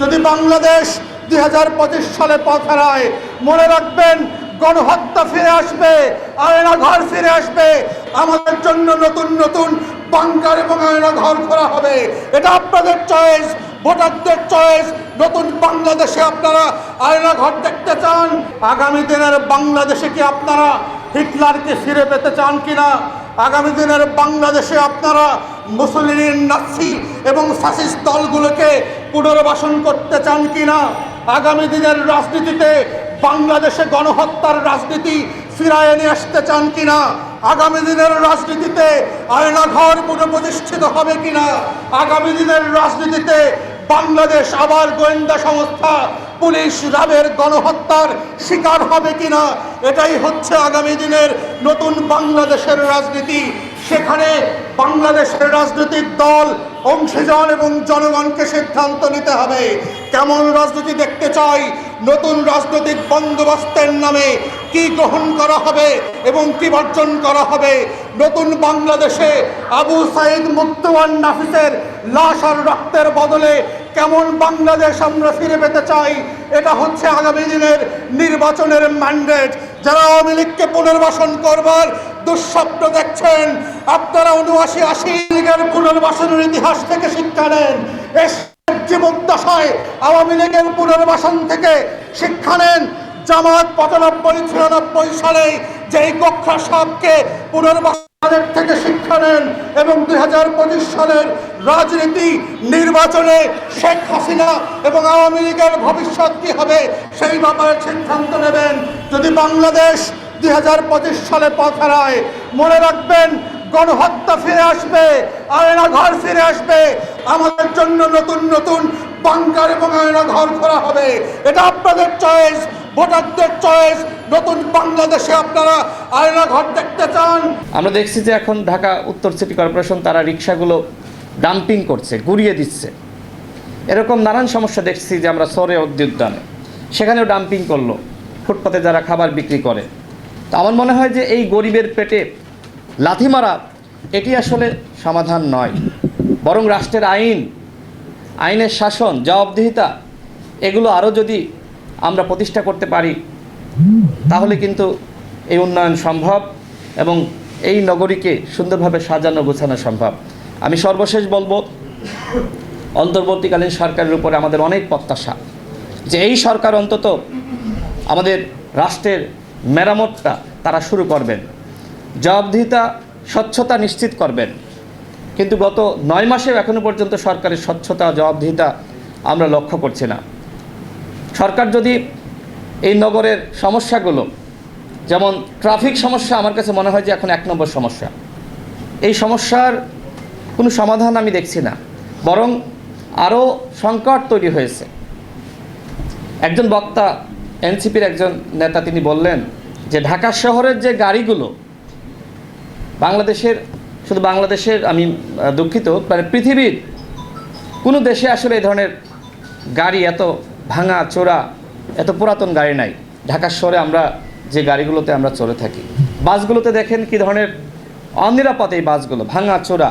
যদি বাংলাদেশ দুই হাজার পঁচিশ সালে পথ হারায় মনে রাখবেন, গণহত্যা ফিরে আসবে আয়না ঘর ফিরে আসবে। আমাদের জন্য নতুন নতুন বাংকার এবং আয়না ঘর করা হবে। এটা আপনাদের চয়েস ভোটারদের চয়েস নতুন বাংলাদেশে আপনারা আয়না ঘর দেখতে চান। আগামী দিনের বাংলাদেশে কি আপনারা হিটলারকে ফিরে পেতে চান কিনা? আগামী দিনের বাংলাদেশে আপনারা মুসলিম নাসি এবং ফ্যাসিস্ট দলগুলোকে পুনর্বাসন করতে চান কিনা? আগামী দিনের রাজনীতিতে বাংলাদেশে গণহত্যার রাজনীতি ফিরায় নিয়ে আসতে চান কিনা? আগামী দিনের রাজনীতিতে আয়নাঘর পুনঃপ্রতিষ্ঠিত হবে কিনা? আগামী দিনের রাজনীতিতে বাংলাদেশ আবার গোয়েন্দা সংস্থা পুলিশ রাবের গণহত্যার শিকার হবে কিনা? এটাই হচ্ছে আগামী দিনের নতুন বাংলাদেশের রাজনীতি। সেখানে বাংলাদেশের রাজনৈতিক দল, অংশীজন এবং জনগণকে সিদ্ধান্ত নিতে হবে। কেমন রাজনীতি দেখতে চাই? নতুন রাজনৈতিক বন্দোবস্তের নামে কি গ্রহণ করা হবে এবং কি বর্জন করা হবে? নতুন বাংলাদেশে আবু সাইদ মুক্তওয়ান নাফিসের লাশ আর রক্তের বদলে কেমন বাংলাদেশ আমরা ফিরে পেতে চাই? এটা হচ্ছে আগামী দিনের নির্বাচনের ম্যান্ডেট যারা আওয়ামী লীগকে পুনর্বাসন করবার দুঃস্বপ্ন দেখছেন। আপনারা উনআশি আশি লীগের পুনর্বাসনের ইতিহাস থেকে শিক্ষা নেন। এস জীবদ্দশায় আওয়ামী লীগের পুনর্বাসন থেকে শিক্ষা নেন। জামাত পঁচানব্বই, ছিয়ানব্বই সালে যেই কক্ষা সাপকে পুনর্বাসনের থেকে শিক্ষা নেন এবং দুই হাজার পঁচিশ সালের রাজনীতি নির্বাচনে শেখ হাসিনা এবং আওয়ামী লীগের ভবিষ্যৎ কি হবে সেই ব্যাপারে সিদ্ধান্ত নেবেন। যদি বাংলাদেশ দুই হাজার পঁচিশ সালে পথ হারায় মনে রাখবেন, গণহত্যা ফিরে আসবে আয়না ঘর ফিরে আসবে। আমাদের জন্য নতুন নতুন বাংকার এবং আয়না ঘর করা হবে। এটা আপনাদের চয়েস ভোটারদের চয়েস নতুন বাংলাদেশে আপনারা আয়না ঘর দেখতে চান। আমরা দেখছি যে এখন ঢাকা উত্তর সিটি কর্পোরেশন তারা রিক্সাগুলো ডাম্পিং করছে, গুড়িয়ে দিচ্ছে। এরকম নানান সমস্যা দেখছি যে আমরা সরে উদ্যানে সেখানেও ডাম্পিং করল। ফুটপাতে যারা খাবার বিক্রি করে তো আমার মনে হয় যে এই গরিবের পেটে লাথি মারা, এটি আসলে সমাধান নয়। বরং রাষ্ট্রের আইন, আইনের শাসন, জবাবদিহিতা, এগুলো আরও যদি আমরা প্রতিষ্ঠা করতে পারি, তাহলে কিন্তু এই উন্নয়ন সম্ভব এবং এই নগরীকে সুন্দরভাবে সাজানো গোছানো সম্ভব। আমি সর্বশেষ বলব, অন্তর্বর্তীকালীন সরকারের উপরে আমাদের অনেক প্রত্যাশা যে এই সরকার অন্তত আমাদের রাষ্ট্রের মেরামতটা তারা শুরু করবেন। জবাবদিহিতা, স্বচ্ছতা নিশ্চিত করবেন। কিন্তু গত নয় মাসেও এখনও পর্যন্ত সরকারের স্বচ্ছতা, জবাবদিহিতা আমরা লক্ষ্য করছি না। সরকার যদি এই নগরের সমস্যাগুলো, যেমন ট্রাফিক সমস্যা আমার কাছে মনে হয় যে এখন এক নম্বর সমস্যা। এই সমস্যার কোনো সমাধান আমি দেখছি না। বরং আরও সংকট তৈরি হয়েছে। একজন বক্তা এনসিপির একজন নেতা তিনি বললেন যে ঢাকা শহরের যে গাড়িগুলো, বাংলাদেশের, শুধু বাংলাদেশের আমি দুঃখিত মানে পৃথিবীর কোনো দেশে আসলে এই ধরনের গাড়ি এত ভাঙা, চোরা, এত পুরাতন গাড়ি নাই। ঢাকার শহরে আমরা যে গাড়িগুলোতে আমরা চলে থাকি, বাসগুলোতে দেখেন কি ধরনের অনিরাপদ এই বাসগুলো, ভাঙা, চোরা।